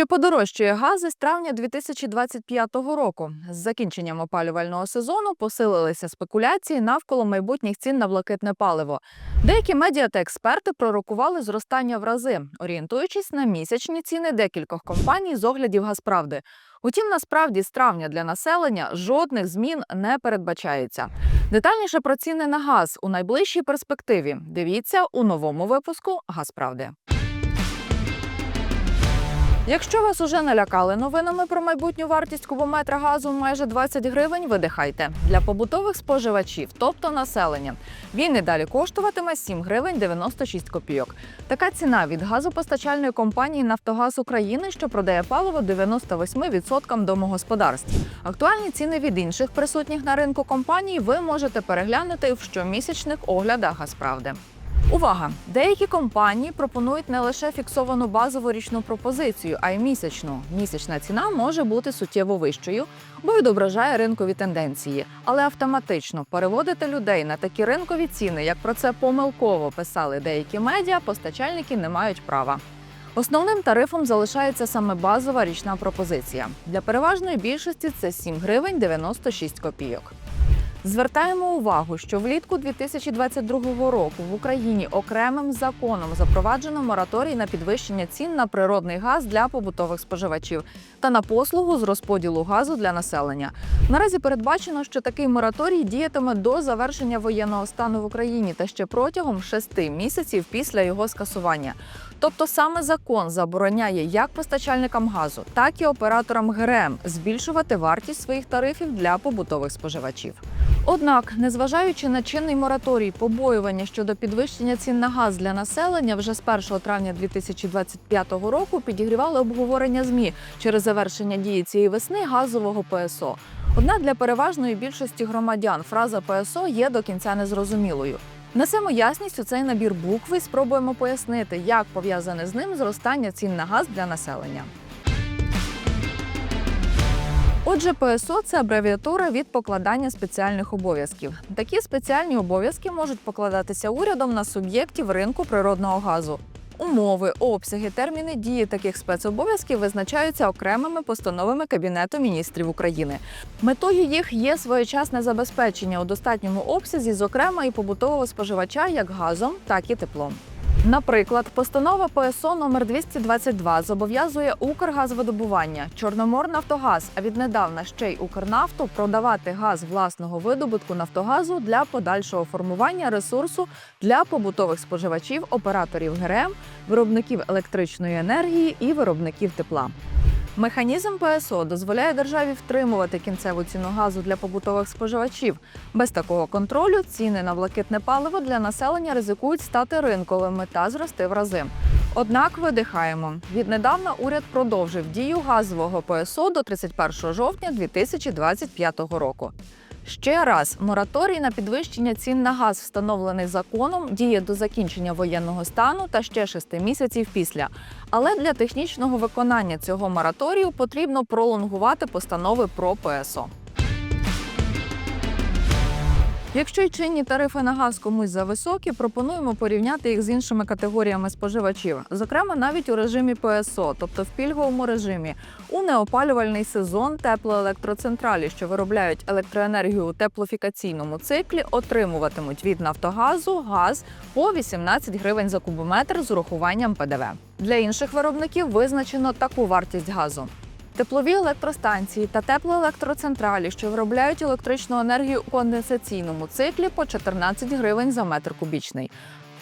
Чи подорожчує гази з травня 2025 року? З закінченням опалювального сезону посилилися спекуляції навколо майбутніх цін на блакитне паливо. Деякі медіа та експерти пророкували зростання в рази, орієнтуючись на місячні ціни декількох компаній з оглядів Газправди. Утім, насправді з травня для населення жодних змін не передбачається. Детальніше про ціни на газ у найближчій перспективі. Дивіться у новому випуску Газправди. Якщо вас уже налякали новинами про майбутню вартість кубометра газу майже 20 гривень, видихайте. Для побутових споживачів, тобто населення, він і далі коштуватиме 7 гривень 96 копійок. Така ціна від газопостачальної компанії Нафтогаз України, що продає паливо 98% домогосподарств. Актуальні ціни від інших присутніх на ринку компаній ви можете переглянути в щомісячних оглядах Газправди. Увага! Деякі компанії пропонують не лише фіксовану базову річну пропозицію, а й місячну. Місячна ціна може бути суттєво вищою, бо відображає ринкові тенденції, але автоматично переводити людей на такі ринкові ціни, як про це помилково писали деякі медіа, постачальники не мають права. Основним тарифом залишається саме базова річна пропозиція. Для переважної більшості це 7 гривень 96 копійок. Звертаємо увагу, що влітку 2022 року в Україні окремим законом запроваджено мораторій на підвищення цін на природний газ для побутових споживачів та на послугу з розподілу газу для населення. Наразі передбачено, що такий мораторій діятиме до завершення воєнного стану в Україні та ще протягом шести місяців після його скасування. Тобто саме закон забороняє як постачальникам газу, так і операторам ГРМ збільшувати вартість своїх тарифів для побутових споживачів. Однак, незважаючи на чинний мораторій побоювання щодо підвищення цін на газ для населення, вже з 1 травня 2025 року підігрівали обговорення змі через завершення дії цієї весни газового ПСО. Однак для переважної більшості громадян фраза ПСО є до кінця незрозумілою. Несемо ясність у цей набір букв і спробуємо пояснити, як пов'язане з ним зростання цін на газ для населення. Отже, ПСО це абревіатура від покладання спеціальних обов'язків. Такі спеціальні обов'язки можуть покладатися урядом на суб'єктів ринку природного газу. Умови, обсяги, терміни дії таких спецобов'язків визначаються окремими постановами Кабінету міністрів України. Метою їх є своєчасне забезпечення у достатньому обсязі, зокрема і побутового споживача як газом, так і теплом. Наприклад, постанова ПСО номер 222 зобов'язує Укргазвидобування, Чорноморнафтогаз, а віднедавна ще й Укрнафту продавати газ власного видобутку Нафтогазу для подальшого формування ресурсу для побутових споживачів, операторів ГРМ, виробників електричної енергії і виробників тепла. Механізм ПСО дозволяє державі втримувати кінцеву ціну газу для побутових споживачів. Без такого контролю ціни на блакитне паливо для населення ризикують стати ринковими та зрости в рази. Однак видихаємо. Віднедавна уряд продовжив дію газового ПСО до 31 жовтня 2025 року. Ще раз, мораторій на підвищення цін на газ, встановлений законом, діє до закінчення воєнного стану та ще шести місяців після. Але для технічного виконання цього мораторію потрібно пролонгувати постанови про ПСО. Якщо й чинні тарифи на газ комусь зависокі, пропонуємо порівняти їх з іншими категоріями споживачів, зокрема навіть у режимі ПСО, тобто в пільговому режимі. У неопалювальний сезон теплоелектроцентралі, що виробляють електроенергію у теплофікаційному циклі, отримуватимуть від Нафтогазу газ по 18 гривень за кубометр з урахуванням ПДВ. Для інших виробників визначено таку вартість газу. Теплові електростанції та теплоелектроцентралі, що виробляють електричну енергію у конденсаційному циклі по 14 гривень за метр кубічний.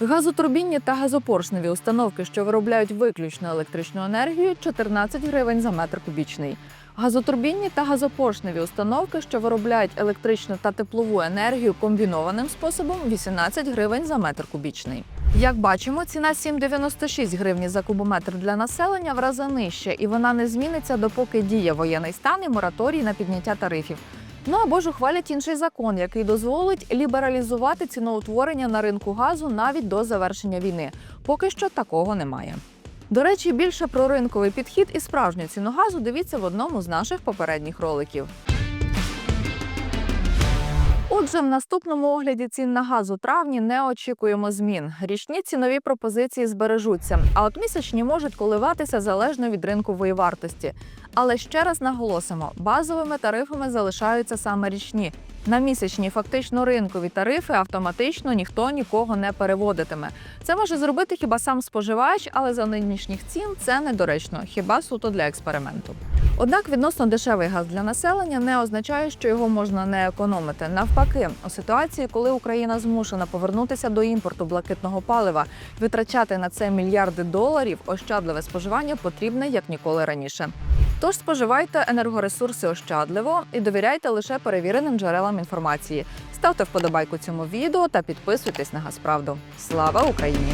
Газотурбінні та газопоршневі установки, що виробляють виключно електричну енергію 14 гривень за метр кубічний. Газотурбінні та газопоршневі установки, що виробляють електричну та теплову енергію комбінованим способом 18 гривень за метр кубічний. Як бачимо, ціна 7,96 гривні за кубометр для населення в рази нижча, і вона не зміниться, допоки діє воєнний стан і мораторій на підняття тарифів. Ну або ж ухвалять інший закон, який дозволить лібералізувати ціноутворення на ринку газу навіть до завершення війни. Поки що такого немає. До речі, більше про ринковий підхід і справжню ціну газу дивіться в одному з наших попередніх роликів. Отже, в наступному огляді цін на газ у травні не очікуємо змін. Річні цінові пропозиції збережуться, а от місячні можуть коливатися залежно від ринкової вартості. Але ще раз наголосимо: базовими тарифами залишаються саме річні. На місячні фактично ринкові тарифи автоматично ніхто нікого не переводитиме. Це може зробити хіба сам споживач, але за нинішніх цін це недоречно, хіба суто для експерименту. Однак відносно дешевий газ для населення не означає, що його можна не економити. Навпаки, у ситуації, коли Україна змушена повернутися до імпорту блакитного палива, витрачати на це мільярди доларів, ощадливе споживання потрібне як ніколи раніше. Тож споживайте енергоресурси ощадливо і довіряйте лише перевіреним джерелам інформації. Ставте вподобайку цьому відео та підписуйтесь на Газправду. Слава Україні!